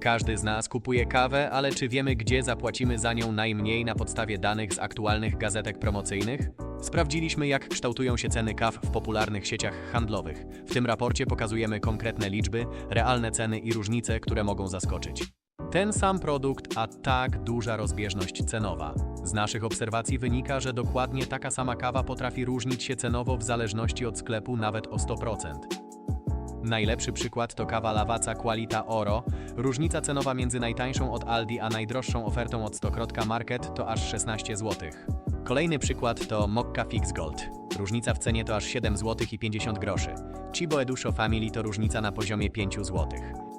Każdy z nas kupuje kawę, ale czy wiemy, gdzie zapłacimy za nią najmniej na podstawie danych z aktualnych gazetek promocyjnych? Sprawdziliśmy, jak kształtują się ceny kaw w popularnych sieciach handlowych. W tym raporcie pokazujemy konkretne liczby, realne ceny i różnice, które mogą zaskoczyć. Ten sam produkt, a tak duża rozbieżność cenowa. Z naszych obserwacji wynika, że dokładnie taka sama kawa potrafi różnić się cenowo w zależności od sklepu nawet o 100%. Najlepszy przykład to kawa Lavazza Qualita Oro. Różnica cenowa między najtańszą od Aldi a najdroższą ofertą od Stokrotka Market to aż 16 zł. Kolejny przykład to Mokka Fix Gold. Różnica w cenie to aż 7 zł i 50 groszy. Chibo Edusho Family to różnica na poziomie 5 zł.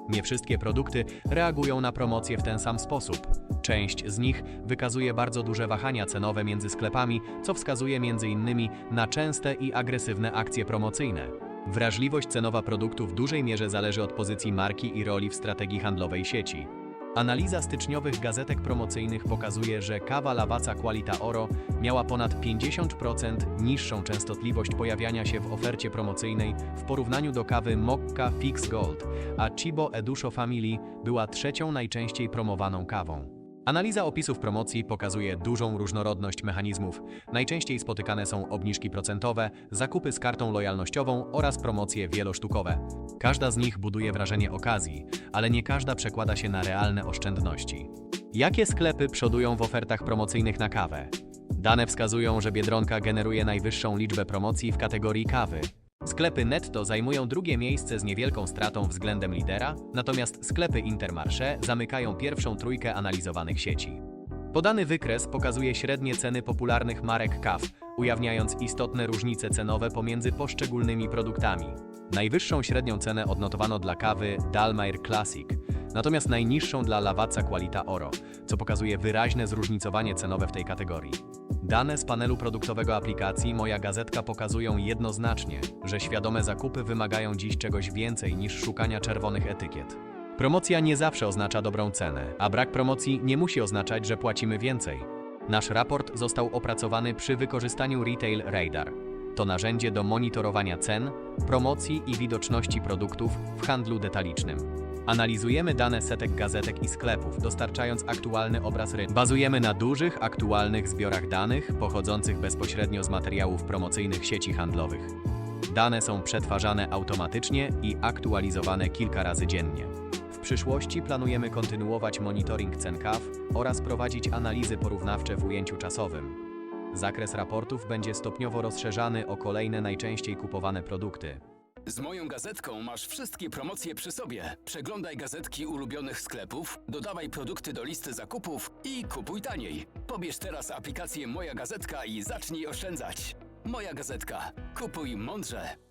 Nie wszystkie produkty reagują na promocje w ten sam sposób. Część z nich wykazuje bardzo duże wahania cenowe między sklepami, co wskazuje m.in. na częste i agresywne akcje promocyjne. Wrażliwość cenowa produktu w dużej mierze zależy od pozycji marki i roli w strategii handlowej sieci. Analiza styczniowych gazetek promocyjnych pokazuje, że kawa Lavazza Qualita Oro miała ponad 50% niższą częstotliwość pojawiania się w ofercie promocyjnej w porównaniu do kawy Mokka Fix Gold, a Chibo Edusho Family była trzecią najczęściej promowaną kawą. Analiza opisów promocji pokazuje dużą różnorodność mechanizmów. Najczęściej spotykane są obniżki procentowe, zakupy z kartą lojalnościową oraz promocje wielosztukowe. Każda z nich buduje wrażenie okazji, ale nie każda przekłada się na realne oszczędności. Jakie sklepy przodują w ofertach promocyjnych na kawę? Dane wskazują, że Biedronka generuje najwyższą liczbę promocji w kategorii kawy. Sklepy netto zajmują drugie miejsce z niewielką stratą względem lidera, natomiast sklepy Intermarché zamykają pierwszą trójkę analizowanych sieci. Podany wykres pokazuje średnie ceny popularnych marek kaw, ujawniając istotne różnice cenowe pomiędzy poszczególnymi produktami. Najwyższą średnią cenę odnotowano dla kawy Dalmair Classic, natomiast najniższą dla Lavazza Qualita Oro, co pokazuje wyraźne zróżnicowanie cenowe w tej kategorii. Dane z panelu produktowego aplikacji Moja Gazetka pokazują jednoznacznie, że świadome zakupy wymagają dziś czegoś więcej niż szukania czerwonych etykiet. Promocja nie zawsze oznacza dobrą cenę, a brak promocji nie musi oznaczać, że płacimy więcej. Nasz raport został opracowany przy wykorzystaniu Retail Radar. To narzędzie do monitorowania cen, promocji i widoczności produktów w handlu detalicznym. Analizujemy dane setek gazetek i sklepów, dostarczając aktualny obraz rynku. Bazujemy na dużych, aktualnych zbiorach danych pochodzących bezpośrednio z materiałów promocyjnych sieci handlowych. Dane są przetwarzane automatycznie i aktualizowane kilka razy dziennie. W przyszłości planujemy kontynuować monitoring cen kaw oraz prowadzić analizy porównawcze w ujęciu czasowym. Zakres raportów będzie stopniowo rozszerzany o kolejne najczęściej kupowane produkty. Z moją gazetką masz wszystkie promocje przy sobie. Przeglądaj gazetki ulubionych sklepów, dodawaj produkty do listy zakupów i kupuj taniej. Pobierz teraz aplikację Moja Gazetka i zacznij oszczędzać. Moja Gazetka. Kupuj mądrze.